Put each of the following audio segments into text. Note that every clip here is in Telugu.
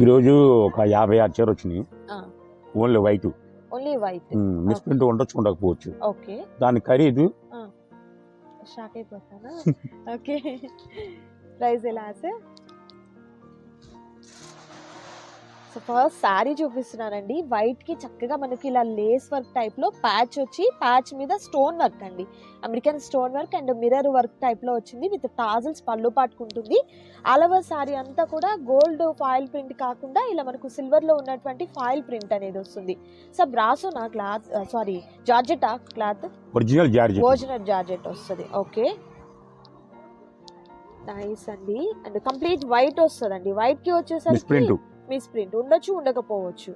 ఈరోజు ఒక యాభై ఆరు చీర వచ్చినాయి. Only white. Only white. Misprint ఉండొచ్చు ఉండకపోవచ్చు. ఓకే. దాని ఖరీదు. షాక్ అయిపోతానా? ఓకే. ప్రైస్ ఎలా సార్? సో ఫస్ట్ శారీ చూపిస్తున్నానండి. వైట్కి చక్కగా మనకి ఇలా లేస్ వర్క్ టైప్లో ప్యాచ్ వచ్చి ప్యాచ్ మీద స్టోన్ వర్క్ అండి. American stone work and mirror work టైప్లో వచ్చింది. విత్ టాజిల్స్ పళ్ళు పాటుకుంటుంది ఆల్ ఓవర్ శారీ అంతా కూడా గోల్డ్ ఫాయిల్ ప్రింట్ కాకుండా ఇలా మనకు సిల్వర్లో ఉన్నటువంటి ఫాయిల్ ప్రింట్ అనేది వస్తుంది. సో బ్రాసో నా క్లాత్ సారీ జార్జెటా క్లాత్ ఒరిజినల్ జార్జ్ భోజనం జార్జెట్ వస్తుంది. ఓకే నైస్ అండి. అండ్ కంప్లీట్ వైట్ వస్తుందండి. వైట్కి వచ్చేసరికి మిస్ప్రింట్ మిస్ ప్రింట్ ఉండొచ్చు ఉండకపోవచ్చు.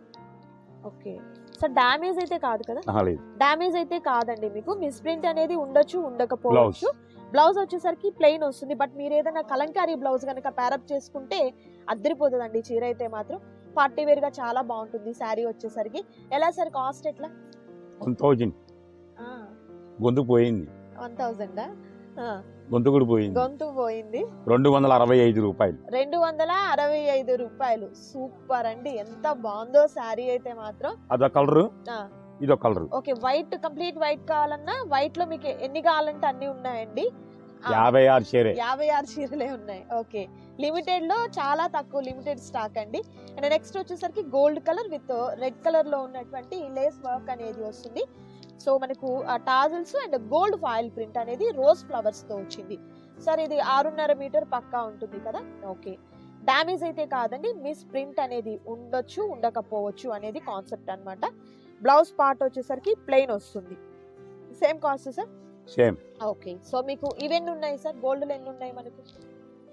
ఓకే. సో డ్యామేజ్ అయితే కాదు కదా? లేదు. డ్యామేజ్ అయితే కాదండి మీకు. మిస్ ప్రింట్ అనేది ఉండొచ్చు ఉండకపోవచ్చు. బ్లౌజ్ వచ్చేసరికి ప్లెయిన్ వస్తుంది. బట్ మీరు ఏదైనా కలంకారీ బ్లౌజ్ కనుక ప్యారప్ చేసుకుంటే అద్దరిపోతుందండి చీర అయితే మాత్రం. పార్టీ వేర్గా చాలా బాగుంటుంది శారీ వచ్చేసరికి. ఎలా సార్ కాస్ట్ ఎట్లా? One thousand. గొంతు పోయింది. వన్ థౌజండా? గొంతు కూడా పోయింది. గొంతు పోయింది. రెండు వందల అరవై ఐదు రూపాయలు. రెండు వందల అరవై ఐదు రూపాయలు. సూపర్ అండి. ఎంత బాగుందో శారీ అయితే మాత్రం. అదొక కలరు. ఇదొక colour. Okay white complete white కావాలన్నా వైట్లో మీకు ఎన్ని కావాలంటే అన్ని ఉన్నాయండి. యాభై ఆరు చీరే. యాభై ఆరు చీరలే ఉన్నాయి. ఓకే. లిమిటెడ్లో చాలా తక్కువ లిమిటెడ్ స్టాక్ అండి. అండ్ నెక్స్ట్ వచ్చేసరికి గోల్డ్ కలర్ విత్ రెడ్ కలర్లో ఉన్నటువంటి లేస్ వర్క్ అనేది వస్తుంది. సో మనకు tassels and gold foil print అనేది రోజ్ ఫ్లవర్స్తో వచ్చింది. సార్ ఇది ఆరున్నర మీటర్ పక్కా ఉంటుంది కదా? ఓకే. డ్యామేజ్ అయితే కాదండి మిస్ ప్రింట్ అనేది ఉండొచ్చు ఉండకపోవచ్చు అనేది కాన్సెప్ట్ అన్నమాట. బ్లౌజ్ పార్ట్ వచ్చేసరికి ప్లెయిన్ వస్తుంది. Same cost sir? Same. Okay. So మీకు ఇవన్నీ ఉన్నాయి సార్? గోల్డ్ ఎన్ని ఉన్నాయి మనకు?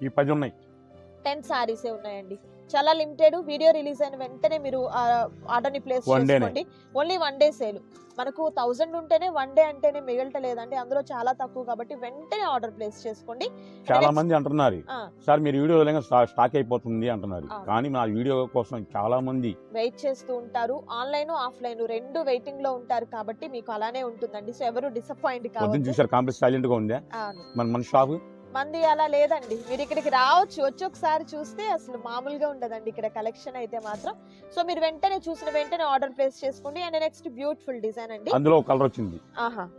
ఈ పది ఉన్నాయి. టెన్ సారీసే ఉన్నాయండి. చాలా లిమిటెడ్ వీడియో రిలీజ్ అయిన వెంటనే మీరు ఆర్డర్ని ప్లేస్. చేసుకోండి. ఓన్లీ వన్ డే సేల్ మనకు థౌజండ్ ఉంటేనే వన్ డే అంటేనే మిగలటలేదండి అందులో చాలా తక్కువ కాబట్టి వెంటనే ఆర్డర్ ప్లేస్ చేసుకోండి. చాలా మంది అంటున్నారు. సార్ మీరు వీడియో స్టాక్ అయిపోతుంది అంటున్నారు. కానీ నా వీడియో కోసం చాలా మంది వెయిట్ చేస్తూ ఉంటారు. ఆన్లైన్ ఆఫ్లైన్ రెండు వెయిటింగ్లో ఉంటారు కాబట్టి మీకు అలానే ఉంటుందండి. సో ఎవరు డిసప్పాయింట్ కావచ్చు చూసారు కంప్లీట్ సైలెంట్గా ఉందా. మన మన షాప్ మంది అలా లేదండి. మీరు ఇక్కడికి రావచ్చు. వచ్చి ఒకసారి చూస్తే అసలు మామూలుగా ఉండదండి ఇక్కడ కలెక్షన్ అయితే మాత్రం. సో మీరు వెంటనే చూసిన వెంటనే ఆర్డర్ ప్లేస్ చేసుకోండి. అండ్ నెక్స్ట్ బ్యూటిఫుల్ డిజైన్ అండి. అందులో కలర్ వచ్చింది. ఆహా.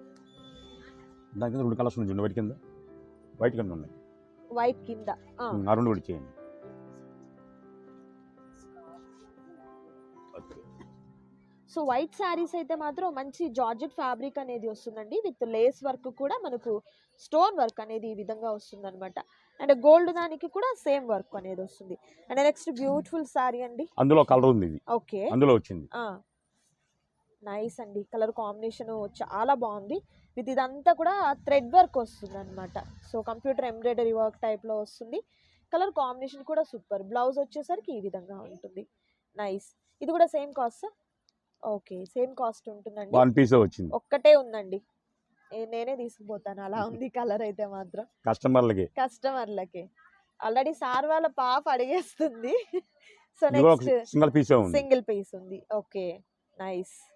దాని కింద రెండు కలర్స్ ఉన్నాయి వైట్ కింద వైట్ కింద ఉన్నాయి. వైట్ కింద. ఆ, రెండు కూడా చేయండి. సో వైట్ శారీస్ అయితే మాత్రం మంచి జార్జెట్ ఫ్యాబ్రిక్ అనేది వస్తుందండి. విత్ లేస్ వర్క్ కూడా మనకు స్టోన్ వర్క్ అనేది ఈ విధంగా వస్తుంది అనమాట అండ్ గోల్డ్ దానికి కూడా సేమ్ వర్క్ అనేది వస్తుంది. అండ్ నెక్స్ట్ బ్యూటిఫుల్ శారీ అండి. అందులో కలర్ ఉంది ఇది. ఓకే. అందులో వచ్చింది. నైస్ అండి. కలర్ కాంబినేషన్ చాలా బాగుంది. విత్ ఇదంతా కూడా థ్రెడ్ వర్క్ వస్తుంది అనమాట సో కంప్యూటర్ ఎంబ్రాయిడరీ వర్క్ టైప్లో వస్తుంది. కలర్ కాంబినేషన్ కూడా సూపర్. బ్లౌజ్ వచ్చేసరికి ఈ విధంగా ఉంటుంది. నైస్. ఇది కూడా same cost. Okay. Same cost ఉంటుందండి. వన్ పీస్ వచ్చింది. ఒక్కటే ఉందండి. నేనే తీసుకుపోతాను. అలా ఉంది కలర్ అయితే మాత్రం. కస్టమర్లకి. కస్టమర్లకి. ఆల్రెడీ సార్ వాళ్ళ పాప అడిగేస్తుంది. సో నెక్స్ట్ సింగిల్ పీసే ఉంది. సింగిల్ పీస్ ఉంది. Okay. Nice.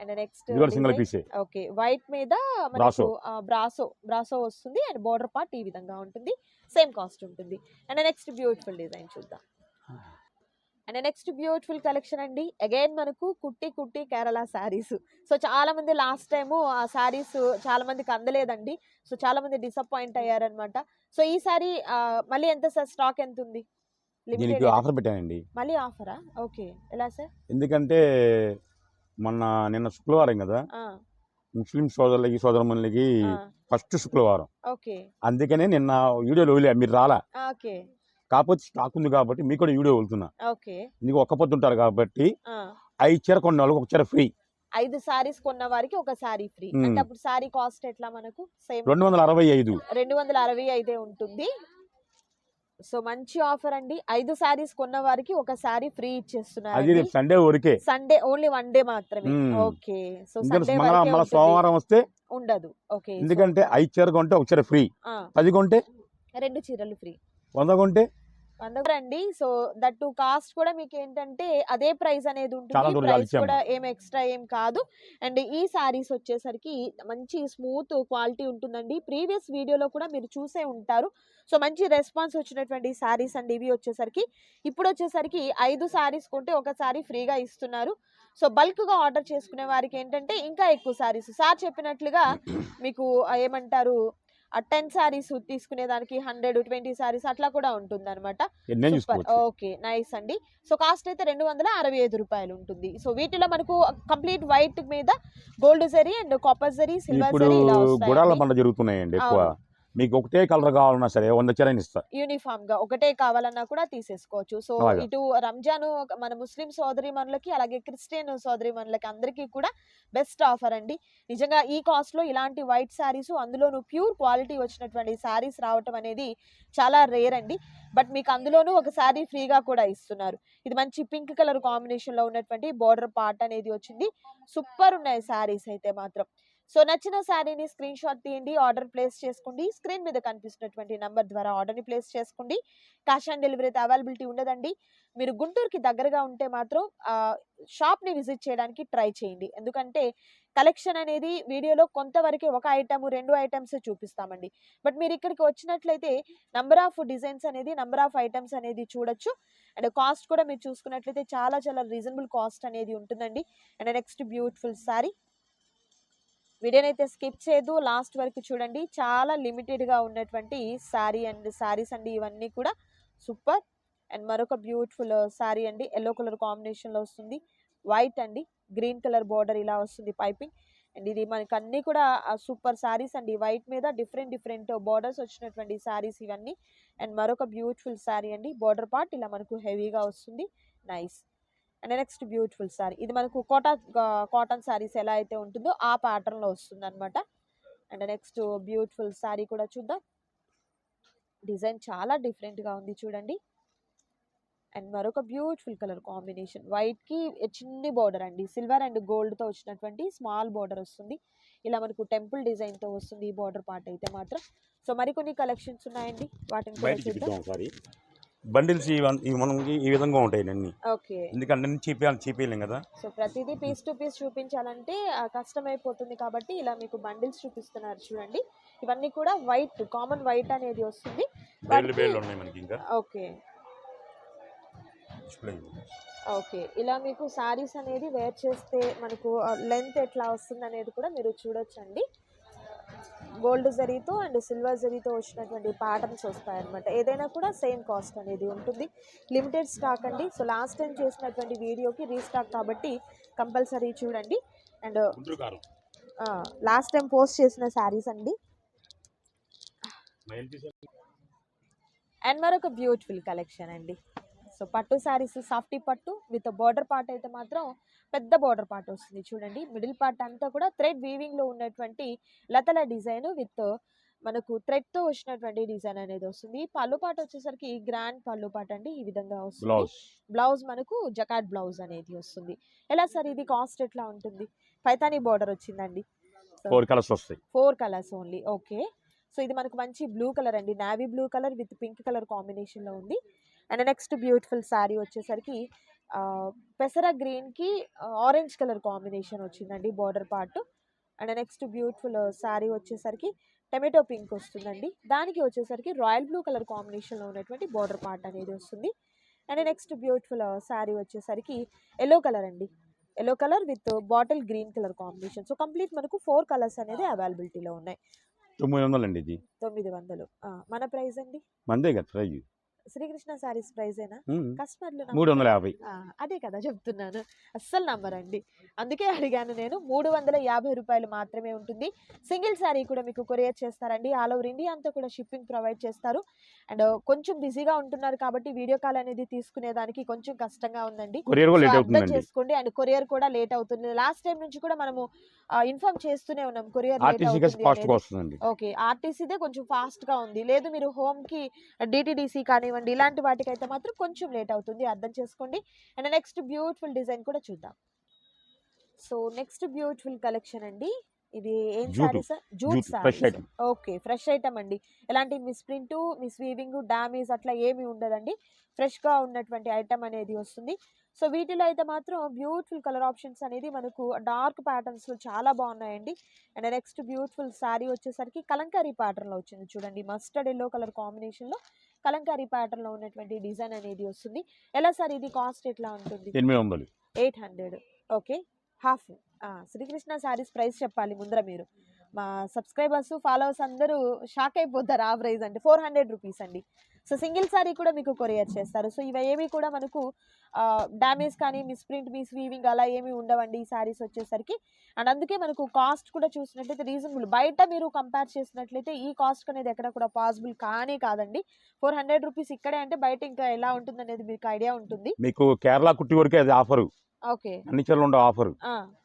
And next single పీసే. ఓకే. వైట్ మీద మనకు. బ్రాసో బ్రాసో వస్తుంది అండ్ బోర్డర్ పార్ట్ ఈ విధంగా ఉంటుంది. సేమ్ కాస్ట్ ఉంటుంది. అండ్ నెక్స్ట్ బ్యూటిఫుల్ డిజైన్ చూద్దాం. అండ్ నెక్స్ట్ బ్యూటిఫుల్ కలెక్షన్ అండి. అగైన్ మనకు కుట్టి కుట్టి కేరళ శారీస్. సో చాలా మంది లాస్ట్ టైము ఆ శారీస్ చాలా మందికి అందలేదండి. సో చాలా మంది డిసప్పాయింట్ అయ్యారనమాట సో ఈ సారీ మళ్ళీ ఎంత సార్? స్టాక్ ఎంత ఉంది దీనికి ఆఫర్ పెట్టానండి. మళ్ళీ ఆఫరా? ఓకే. ఎలా సార్? ఎందుకంటే మొన్న నిన్న శుక్రవారం కదా? ముస్లిం సోదరులకి సోదరములకి ఫస్ట్ శుక్రవారం. ఓకే. అందుకనే నిన్న వీడియోలో మీరు రాలా? ఓకే. కాకపోతే స్టాక్ ఉంది కాబట్టి మీకు కూడా వీడియో వెళ్తున్నా. ఓకే. నీకు ఒక్క పొద్దు ఉంటారు కాబట్టి ఐదు చీర కొన్న వాళ్ళకి ఒక చీర ఫ్రీ ఐదు సారీస్ కొన్న వారికి ఒక సారీ ఫ్రీ. అంటే అప్పుడు సారీ కాస్ట్ ఎట్లా మనకు? సేమ్ రెండు వందల అరవై ఐదు. రెండు వందల అరవై అయితే ఉంటుంది. సో మంచి ఆఫర్ అండి. ఐదు సారీస్ కొన్న వారికి ఒక సారీ ఫ్రీ ఇచ్చేస్తున్నారు సండే ఊరికే సండే ఓన్లీ వన్ డే మాత్రమే. ఓకే. So Sunday. సోమవారం వస్తే ఉండదు. ఓకే. ఎందుకంటే ఐదు చీర కొంటే ఒక చీర ఫ్రీ పది కొంటే రెండు చీరలు ఫ్రీ వంద కొంటే అండి సో దట్ కాస్ట్ కూడా మీకు ఏంటంటే అదే ప్రైస్ అనేది ఉంటుంది. ప్రైస్. కూడా ఏం ఎక్స్ట్రా ఏం కాదు. అండ్ ఈ సారీస్ వచ్చేసరికి మంచి స్మూత్ క్వాలిటీ ఉంటుందండి. ప్రీవియస్ వీడియోలో కూడా మీరు చూసే ఉంటారు. సో మంచి రెస్పాన్స్ వచ్చినటువంటి సారీస్ అండి ఇవి వచ్చేసరికి ఇప్పుడు వచ్చేసరికి ఐదు సారీస్ కొంటే ఒక సారీ ఫ్రీగా ఇస్తున్నారు. సో బల్క్గా ఆర్డర్ చేసుకునే వారికి ఏంటంటే ఇంకా ఎక్కువ సారీస్. సార్ చెప్పినట్లుగా మీకు ఏమంటారు టెన్ సారీస్ తీసుకునే దానికి హండ్రెడ్ ట్వంటీ సారీస్ అట్లా కూడా ఉంటుంది అనమాట ఓకే నైస్ అండి. సో కాస్ట్ అయితే రెండు వందల అరవై ఐదు రూపాయలు ఉంటుంది. సో వీటిలో మనకు కంప్లీట్ వైట్ మీద gold zari and copper zari silver zari ఇలా గుడాల జరుగుతున్నాయండి ఎక్కువ. మీకు ఒకటే కలర్ కావాలన్నా సరే వంద చీర ఇస్తా యూనిఫామ్గా ఒకటే కావాలన్నా కూడా తీసేసుకోవచ్చు. సో. ఇటు రంజాన్ మన ముస్లిం సోదరి మనలకి అలాగే క్రిస్టియన్ సోదరి మనలకి అందరికీ కూడా బెస్ట్ ఆఫర్ అండి. నిజంగా ఈ కాస్ట్లో ఇలాంటి వైట్ శారీస్ అందులోనూ ప్యూర్ క్వాలిటీ వచ్చినటువంటి శారీస్ రావటం అనేది చాలా రేర్ అండి. బట్ మీకు అందులోనూ ఒక శారీ ఫ్రీగా కూడా ఇస్తున్నారు. ఇది మంచి పింక్ కలర్ కాంబినేషన్లో ఉన్నటువంటి బోర్డర్ పార్ట్ అనేది వచ్చింది. సూపర్ ఉన్నాయి శారీస్ అయితే మాత్రం. సో నచ్చిన శారీని స్క్రీన్ షాట్ తీయండి ఆర్డర్ ప్లేస్ చేసుకోండి. స్క్రీన్ మీద కనిపిస్తున్నటువంటి నంబర్ ద్వారా ఆర్డర్ని ప్లేస్ చేసుకోండి. క్యాష్ ఆన్ డెలివరీ అయితే అవైలబిలిటీ ఉండదండి. మీరు గుంటూరుకి దగ్గరగా ఉంటే మాత్రం షాప్ని విజిట్ చేయడానికి ట్రై చేయండి. ఎందుకంటే కలెక్షన్ అనేది వీడియోలో కొంతవరకే ఒక ఐటమ్ రెండు ఐటమ్స్ చూపిస్తామండి. బట్ మీరు ఇక్కడికి వచ్చినట్లయితే నంబర్ ఆఫ్ డిజైన్స్ అనేది నంబర్ ఆఫ్ ఐటమ్స్ అనేది చూడొచ్చు. అండ్ కాస్ట్ కూడా మీరు చూసుకున్నట్లయితే చాలా చాలా రీజనబుల్ కాస్ట్ అనేది ఉంటుందండి. అండ్ నెక్స్ట్ బ్యూటిఫుల్ సారీ వీడియోనైతే స్కిప్ చేయదు. లాస్ట్ వరకు చూడండి. చాలా లిమిటెడ్గా ఉన్నటువంటి శారీ అండ్ శారీస్ అండి ఇవన్నీ కూడా. సూపర్. అండ్ మరొక బ్యూటిఫుల్ శారీ అండి. ఎల్లో కలర్ కాంబినేషన్లో వస్తుంది. వైట్ అండి. గ్రీన్ కలర్ బార్డర్ ఇలా వస్తుంది పైపింగ్. అండ్ ఇది మనకి అన్నీ కూడా సూపర్ శారీస్ అండి. వైట్ మీద డిఫరెంట్ డిఫరెంట్ బార్డర్స్ వచ్చినటువంటి శారీస్ ఇవన్నీ. అండ్ మరొక బ్యూటిఫుల్ శారీ అండి. బార్డర్ పార్ట్ ఇలా మనకు హెవీగా వస్తుంది. Nice. And next beautiful sari. ఇది మనకు కోటా కాటన్ సారీస్ ఎలా అయితే ఉంటుందో ఆ pattern లో వస్తుంది అనమాట అండ్ నెక్స్ట్ బ్యూటిఫుల్ సారీ కూడా చూద్దాం. డిజైన్ చాలా different గా ఉంది చూడండి. అండ్ మరొక బ్యూటిఫుల్ కలర్ కాంబినేషన్. కి చిన్ని బార్డర్ అండి. సిల్వర్ అండ్తో వచ్చినటువంటి స్మాల్ బార్డర్ వస్తుంది. ఇలా మనకు టెంపుల్ డిజైన్తో వస్తుంది ఈ బార్డర్ పార్ట్ అయితే మాత్రం. సో మరికొన్ని కలెక్షన్స్ ఉన్నాయండి. వాటిని కూడా చూద్దాం. బండిల్స్ ఈ మనకి ఈ విధంగా ఉంటాయి అన్ని ఎందుకంటే చీపేయాలి చీపేయలేం కదా? సో ప్రతిదీ పీస్ టు పీస్ చూపించాలంటే కష్టమైపోతుంది కాబట్టి ఇలా మీకు బండిల్స్ చూపిస్తున్నారు చూడండి. ఇవన్నీ కూడా వైట్ కామన్ వైట్ అనేది వస్తుంది. ఉన్నాయి మనకి ఇంకా. ఓకే. ఓకే. ఇలా మీకు సారీస్ అనేది వేర్ చేస్తే మనకు లెంత్ ఎట్లా వస్తుంది అనేది కూడా మీరు చూడొచ్చండి. గోల్డ్ జరీతో అండ్ సిల్వర్ జరీతో వచ్చినటువంటి ప్యాటర్న్స్ వస్తాయన్నమాట ఏదైనా కూడా సేమ్ కాస్ట్ అనేది ఉంటుంది. లిమిటెడ్ స్టాక్ అండి. సో లాస్ట్ టైం చేసినటువంటి వీడియోకి రీస్టాక్ కాబట్టి కంపల్సరీ చూడండి. అండ్ లాస్ట్ టైం పోస్ట్ చేసిన శారీస్ అండి. అండ్ మరొక బ్యూటిఫుల్ కలెక్షన్ అండి. పట్టు శారీస్ సాఫ్టీ పట్టు విత్ బార్డర్ పార్ట్ అయితే మాత్రం పెద్ద బార్డర్ పార్ట్ వస్తుంది చూడండి. మిడిల్ పార్ట్ అంతా కూడా థ్రెడ్ వీవింగ్లో ఉన్నటువంటి లతల డిజైన్ విత్ మనకు థ్రెడ్తో వచ్చినటువంటి డిజైన్ అనేది వస్తుంది. పళ్ళు పాట వచ్చేసరికి గ్రాండ్ పళ్ళు పాట అండి ఈ విధంగా వస్తుంది. బ్లౌజ్ బ్లౌజ్ మనకు జకాట్ బ్లౌజ్ అనేది వస్తుంది. ఎలా సార్ ఇది కాస్ట్ ఎట్లా ఉంటుంది? పైతానీ బార్డర్ వచ్చిందండి. ఫోర్ కలర్స్ వస్తాయి. Four colours only okay so ఇది మనకు మంచి బ్లూ కలర్ అండి. Navy blue colour with pink colour కాంబినేషన్లో ఉంది. అండ్ నెక్స్ట్ బ్యూటిఫుల్ శారీ వచ్చేసరికి పెసర గ్రీన్కి ఆరెంజ్ కలర్ కాంబినేషన్ వచ్చిందండి border part. And next beautiful sari వచ్చేసరికి టమాటో పింక్ వస్తుందండి. దానికి వచ్చేసరికి రాయల్ బ్లూ కలర్ కాంబినేషన్లో ఉన్నటువంటి బార్డర్ పార్ట్ అనేది వస్తుంది. అండ్ నెక్స్ట్ బ్యూటిఫుల్ శారీ వచ్చేసరికి ఎల్లో కలర్ అండి. Yellow colour with bottle green colour combination. So complete మనకు ఫోర్ కలర్స్ అనేది అవైలబిలిటీలో ఉన్నాయి. తొమ్మిది వందలు అండి ఇది. తొమ్మిది వందలు. మన ప్రైస్ అండి? కదా ప్రైజ్. శ్రీకృష్ణ సారీస్ ప్రైజేనా కస్టమర్లు మూడు వందల యాభై. అదే కదా చెప్తున్నాను. అస్సలు నమ్మరండి. అందుకే అడిగాను నేను మూడు వందల యాభై రూపాయలు మాత్రమే ఉంటుంది. సింగిల్ శారీ కూడా మీకు కొరియర్ చేస్తారండి. ఆల్ ఓవర్ ఇండియా అంతా కూడా షిప్పింగ్ ప్రొవైడ్ చేస్తారు. అండ్ కొంచెం బిజీగా ఉంటున్నారు కాబట్టి వీడియో కాల్ అనేది తీసుకునేదానికి కొంచెం కష్టంగా ఉందండి. అర్థం చేసుకోండి. అండ్ కొరియర్ కూడా లేట్ అవుతుంది. లాస్ట్ టైం నుంచి కూడా మనము ఇన్ఫార్మ్ చేస్తూనే ఉన్నాం కొరియర్ లేట్ అవుతుంది ఓకే. ఆర్టీసీదే కొంచెం ఫాస్ట్గా ఉంది. లేదు మీరు హోమ్కి డిటిడిసి కానీ కానివ్వండి ఇలాంటి వాటికైతే మాత్రం కొంచెం లేట్ అవుతుంది. అర్థం చేసుకోండి. అండ్ నెక్స్ట్ బ్యూటిఫుల్ డిజైన్ కూడా చూద్దాం. సో నెక్స్ట్ బ్యూటిఫుల్ కలెక్షన్ అండి. ఇది ఏం. Saris jute saris item. Okay. Fresh item అండి. ఎలాంటి miss print miss weaving damage అట్లా ఏమీ ఉండదండి. ఫ్రెష్గా ఉన్నటువంటి ఐటమ్ అనేది వస్తుంది. సో వీటిలో అయితే మాత్రం బ్యూటిఫుల్ కలర్ ఆప్షన్స్ అనేది మనకు డార్క్ ప్యాటర్న్స్లో చాలా బాగున్నాయండి. అండ్ నెక్స్ట్ బ్యూటిఫుల్ శారీ వచ్చేసరికి కలంకారీ pattern లో వచ్చింది చూడండి. మస్టర్డ్ ఎల్లో కలర్ కాంబినేషన్లో కలంకారీ pattern లో ఉన్నటువంటి డిజైన్ అనేది వస్తుంది. ఎలా సార్ ఇది కాస్ట్ ఎట్లా ఉంటుంది? ఎనిమిది వందలు. Eight hundred. Okay. Half. Srikrishna saris price చెప్పాలి ముందర మీరు. మా సబ్స్క్రైబర్స్ ఫాలోవర్స్ అందరూ షాక్ అయిపోతారు ఆ ప్రైజ్ అంటే ఫోర్ హండ్రెడ్ రూపీస్ అండి. సో సింగిల్ శారీ కూడా మీకు కొరియర్ చేస్తారు. సో ఇవి కూడా మనకు డ్యామేజ్ కానీ మిస్ప్రింట్ మిస్ వీవింగ్ అలా ఏమీ ఉండవండి ఈ శారీస్ వచ్చేసరికి. అండ్ అందుకే మనకు కాస్ట్ కూడా చూసినట్లయితే రీజనబుల్ బయట మీరు కంపేర్ చేసినట్లయితే ఈ కాస్ట్ అనేది ఎక్కడ కూడా పాసిబుల్ కానీ కాదండి. ఫోర్ హండ్రెడ్ రూపీస్ ఇక్కడే అంటే బయట ఇంకా ఎలా ఉంటుంది అనేది మీకు ఐడియా ఉంటుంది. మీకు కేరళ కుట్టి వరకే అది ఆఫరు అన్ని చీరలు ఉండవు ఆఫరు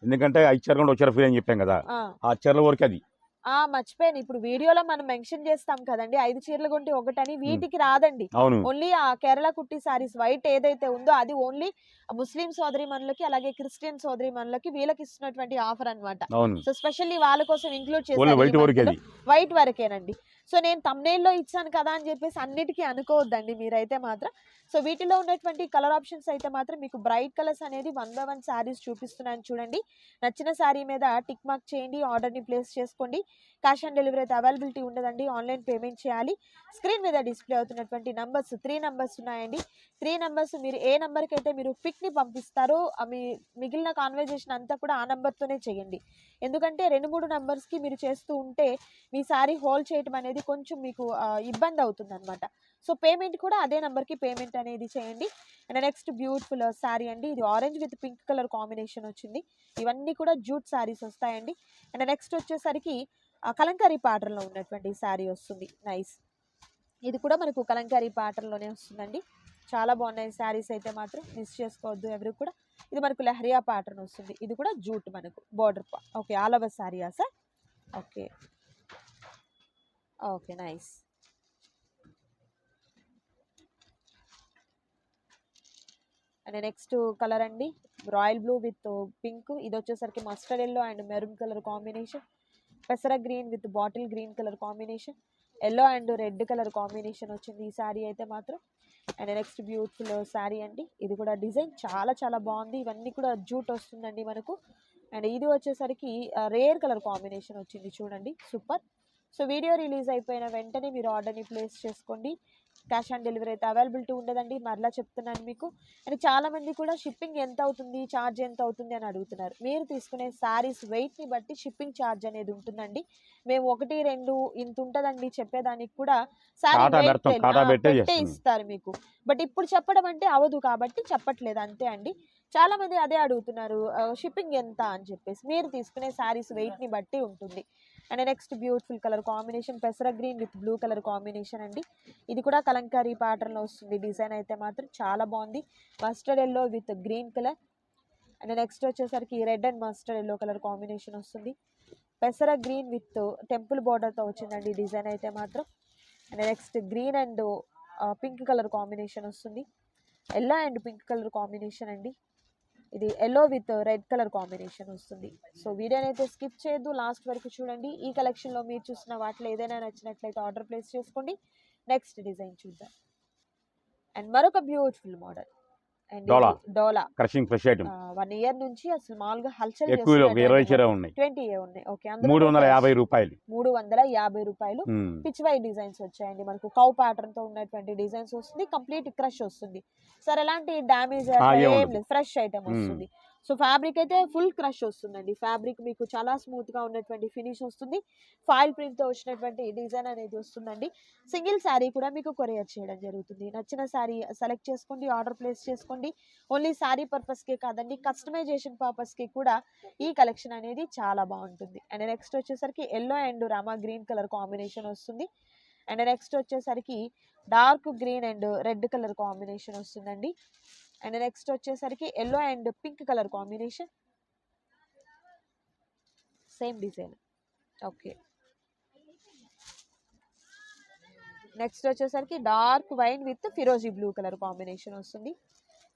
ఎందుకంటే ఐదు చీరలు కూడా వచ్చారు ఫ్రీ అని చెప్పాం కదా. ఆ. చీరల వరకే అది. ఆ మర్చిపోయాను. ఇప్పుడు వీడియోలో మనం మెన్షన్ చేస్తాం కదండి ఐదు చీరలు కొంటే ఒకటని వీటికి రాదండి. ఓన్లీ ఆ కేరళ కుట్టి సారీస్ వైట్ ఏదైతే ఉందో అది ఓన్లీ ముస్లిం సోదరి మనలకి అలాగే క్రిస్టియన్ సోదరి మనలకి వీళ్ళకి ఇస్తున్నటువంటి ఆఫర్ అన్నమాట. అవును. సో స్పెషల్లీ వాళ్ళ కోసం ఇంక్లూడ్ చేసి వైట్ వరకేనండి. సో నేను తమ్నేల్లో ఇచ్చాను కదా అని చెప్పేసి అన్నిటికీ అనుకోవద్దండి మీరైతే మాత్రం. సో వీటిలో ఉన్నటువంటి కలర్ ఆప్షన్స్ అయితే మాత్రం మీకు బ్రైట్ కలర్స్ అనేది వన్ బై వన్ శారీస్ చూపిస్తున్నాను చూడండి. నచ్చిన శారీ మీద టిక్ మార్క్ చేయండి ఆర్డర్ని ప్లేస్ చేసుకోండి. క్యాష్ ఆన్ డెలివరీ అయితే అవైలబిలిటీ ఉండదండి ఆన్లైన్ పేమెంట్ చేయాలి. స్క్రీన్ మీద డిస్ప్లే అవుతున్నటువంటి నంబర్స్ త్రీ నంబర్స్ ఉన్నాయండి. త్రీ నంబర్స్ మీరు ఏ నెంబర్కి అయితే మీరు పిక్ని పంపిస్తారో మీ మిగిలిన కాన్వర్జేషన్ అంతా కూడా ఆ నెంబర్తోనే చేయండి. ఎందుకంటే రెండు మూడు నెంబర్స్కి మీరు చేస్తూ ఉంటే మీ శారీ హోల్డ్ చేయటం అనేది కొంచెం మీకు ఇబ్బంది అవుతుంది అనమాట సో పేమెంట్ కూడా అదే నెంబర్కి పేమెంట్ అనేది చేయండి. అండ్ నెక్స్ట్ బ్యూటిఫుల్ శారీ అండి. ఇది orange with pink colour combination వచ్చింది. ఇవన్నీ కూడా జూట్ శారీస్ వస్తాయండి. అండ్ నెక్స్ట్ వచ్చేసరికి కలంకారీ పాటర్లో ఉన్నటువంటి శారీ వస్తుంది. నైస్. ఇది కూడా మనకు కలంకారీ పాటర్లోనే వస్తుందండి. చాలా బాగున్నాయి శారీస్ అయితే మాత్రం. మిస్ చేసుకోవద్దు ఎవరు కూడా. ఇది మనకు లెహరియా ప్యాటర్న్ వస్తుంది. ఇది కూడా జూట్ మనకు. Border okay all over శారీయా sir? Okay. Okay nice. And next colour అండి. Royal blue with pink. ఇది వచ్చేసరికి mustard yellow and maroon colour combination. పెసర green with bottle green colour combination. Yellow and red colour combination వచ్చింది ఈ శారీ అయితే మాత్రం. అండ్ నెక్స్ట్ బ్యూటిఫుల్ శారీ అండి. ఇది కూడా డిజైన్ చాలా చాలా బాగుంది. ఇవన్నీ కూడా జూట్ వస్తుందండి మనకు. అండ్ ఇది వచ్చేసరికి రేర్ కలర్ కాంబినేషన్ వచ్చింది చూడండి. సూపర్. సో వీడియో రిలీజ్ అయిపోయిన వెంటనే మీరు ఆర్డర్ని ప్లేస్ చేసుకోండి. క్యాష్ ఆన్ డెలివరీ అయితే అవైలబిలిటీ ఉండదండి. మరలా చెప్తున్నాను మీకు. అండ్ చాలా మంది కూడా షిప్పింగ్ ఎంత అవుతుంది ఛార్జ్ ఎంత అవుతుంది అని అడుగుతున్నారు. మీరు తీసుకునే శారీస్ వెయిట్ని బట్టి షిప్పింగ్ ఛార్జ్ అనేది ఉంటుందండి. మేము ఒకటి రెండు ఇంత ఉంటుందండి చెప్పేదానికి కూడా శారీ. ఇస్తారు మీకు. బట్ ఇప్పుడు చెప్పడం అంటే అవదు కాబట్టి చెప్పట్లేదు. అంతే అండి. చాలా మంది అదే అడుగుతున్నారు షిప్పింగ్ ఎంత? అని చెప్పేసి. మీరు తీసుకునే శారీస్ వెయిట్ని బట్టి ఉంటుంది. And next beautiful colour combination పెసర green with blue colour combination అండి. ఇది కూడా కలంకారీ ప్యాటర్న్లో వస్తుంది. డిజైన్ అయితే మాత్రం చాలా బాగుంది. Mustard yellow with green colour and next వచ్చేసరికి red and mustard yellow colour combination వస్తుంది. పెసర గ్రీన్ విత్ టెంపుల్ బార్డర్తో వచ్చిందండి డిజైన్ అయితే మాత్రం. And next green and pink colour combination వస్తుంది. Yellow and pink colour combination అండి. ఇది yellow with red colour combination వస్తుంది. సో వీడియోని అయితే స్కిప్ చేయొద్దు. లాస్ట్ వరకు చూడండి. ఈ కలెక్షన్లో మీరు చూసిన వాటిలో ఏదైనా నచ్చినట్లయితే ఆర్డర్ ప్లేస్ చేసుకోండి. నెక్స్ట్ డిజైన్ చూద్దాం. అండ్ మరొక బ్యూటిఫుల్ మోడల్ డోలా. డోలా. Crushing fresh item. One year నుంచి అసలు మామూలుగా హల్చల్ ఎక్కువ ఒక ఇరవై చీర ఉన్నాయి. ట్వంటీ ఏ ఉన్నాయి. ఓకే మూడు వందల యాభై రూపాయలు. మూడు వందల యాభై రూపాయలు. డిజైన్స్ వచ్చాయండి. మనకు కౌ ప్యాటర్న్తో ఉన్నటువంటి డిజైన్స్ వస్తుంది. కంప్లీట్ క్రష్ వస్తుంది. సార్ ఎలాంటి. లేదు. Fresh item. వస్తుంది. సో ఫ్యాబ్రిక్ అయితే ఫుల్ క్రష్ వస్తుందండి. ఫ్యాబ్రిక్ మీకు చాలా స్మూత్గా ఉన్నటువంటి ఫినిష్ వస్తుంది. ఫాయిల్ ప్రింట్తో వచ్చినటువంటి డిజైన్ అనేది వస్తుందండి. సింగిల్ శారీ కూడా మీకు కొరియర్ చేయడం జరుగుతుంది. నచ్చిన శారీ సెలెక్ట్ చేసుకోండి ఆర్డర్ ప్లేస్ చేసుకోండి. ఓన్లీ శారీ పర్పస్కే కాదండి కస్టమైజేషన్ పర్పస్కి కూడా ఈ కలెక్షన్ అనేది చాలా బాగుంటుంది. అండ్ నెక్స్ట్ వచ్చేసరికి yellow and Rama green colour combination వస్తుంది. అండ్ నెక్స్ట్ వచ్చేసరికి dark green and red colour combination వస్తుందండి. అండ్ నెక్స్ట్ వచ్చేసరికి yellow and pink colour combination same design okay next వచ్చేసరికి డార్క్ వైన్ విత్ ఫిరోజీ బ్లూ కలర్ కాంబినేషన్ వస్తుంది.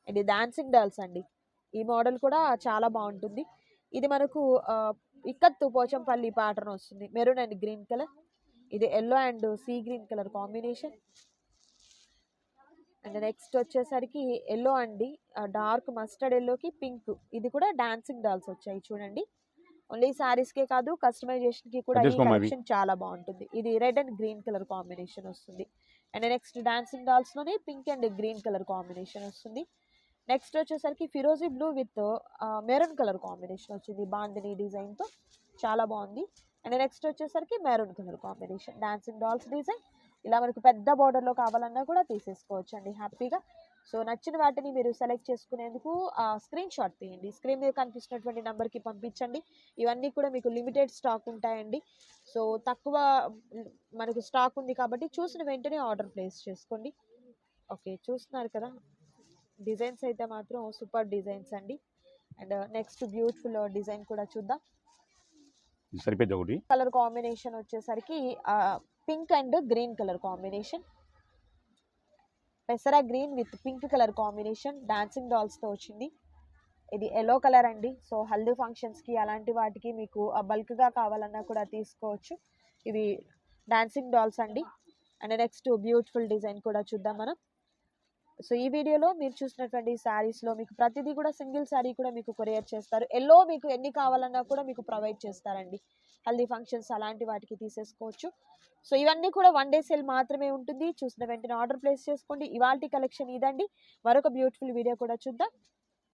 ఇది డాన్సింగ్ డాల్స్ అండి. ఈ మోడల్ కూడా చాలా బాగుంటుంది. ఇది మనకు ఇక్కత్తు పోచంపల్లి ప్యాటర్న్ వస్తుంది. మెరూన్ అండ్ గ్రీన్ కలర్ ఇది yellow and sea green colour combination and next వచ్చేసరికి ఎల్లో అండి. డార్క్ మస్టర్డ్ ఎల్లోకి పింక్. ఇది కూడా డాన్సింగ్ డాల్స్ వచ్చాయి చూడండి. ఓన్లీ కే కాదు కస్టమైజేషన్కి కూడా ఈ. కలెక్షన్ చాలా బాగుంటుంది. ఇది red and green colour combination వస్తుంది. And next dancing డాల్స్లోనే pink and green colour combination వస్తుంది. నెక్స్ట్ వచ్చేసరికి ఫిరోజీ blue with maroon colour combination వచ్చింది బాందిని డిజైన్తో చాలా బాగుంది. అండ్ నెక్స్ట్ వచ్చేసరికి maroon colour combination. Dancing dolls design. ఇలా మనకు పెద్ద border లో కావాలన్నా కూడా తీసేసుకోవచ్చు అండి హ్యాపీగా. సో నచ్చిన వాటిని మీరు సెలెక్ట్ చేసుకునేందుకు స్క్రీన్ షాట్ తీయండి. స్క్రీన్ మీద కనిపిస్తున్నటువంటి నెంబర్కి పంపించండి. ఇవన్నీ కూడా మీకు లిమిటెడ్ స్టాక్ ఉంటాయండి. సో తక్కువ మనకు స్టాక్ ఉంది కాబట్టి చూసిన వెంటనే ఆర్డర్ ప్లేస్ చేసుకోండి. ఓకే చూస్తున్నారు కదా? డిజైన్స్ అయితే మాత్రం సూపర్ డిజైన్స్ అండి. అండ్ నెక్స్ట్ బ్యూటిఫుల్ డిజైన్ కూడా చూద్దాం. ఇది సరిపోద్ది ఒకటి? కలర్ కాంబినేషన్ వచ్చేసరికి pink and green colour combination పెసరా green with pink colour combination dancing డాల్స్తో వచ్చింది. ఇది ఎల్లో కలర్ అండి. సో హల్దీ ఫంక్షన్స్కి అలాంటి వాటికి మీకు బల్క్గా కావాలన్నా కూడా తీసుకోవచ్చు. ఇవి డాన్సింగ్ డాల్స్ అండి. అండ్ నెక్స్ట్ బ్యూటిఫుల్ డిజైన్ కూడా చూద్దాం మనం. సో ఈ వీడియోలో మీరు చూసినటువంటి శారీస్లో మీకు ప్రతిదీ కూడా సింగిల్ శారీ కూడా మీకు కొరియర్ చేస్తారు. ఎల్లో మీకు ఎన్ని కావాలన్నా కూడా మీకు ప్రొవైడ్ చేస్తారండి. హల్దీ ఫంక్షన్స్ అలాంటి వాటికి తీసేసుకోవచ్చు. సో ఇవన్నీ కూడా వన్ డే సేల్ మాత్రమే ఉంటుంది. చూసిన వెంటనే ఆర్డర్ ప్లేస్ చేసుకోండి. ఇవాల్టి కలెక్షన్ ఇదండి. మరొక బ్యూటిఫుల్ వీడియో కూడా చూద్దాం.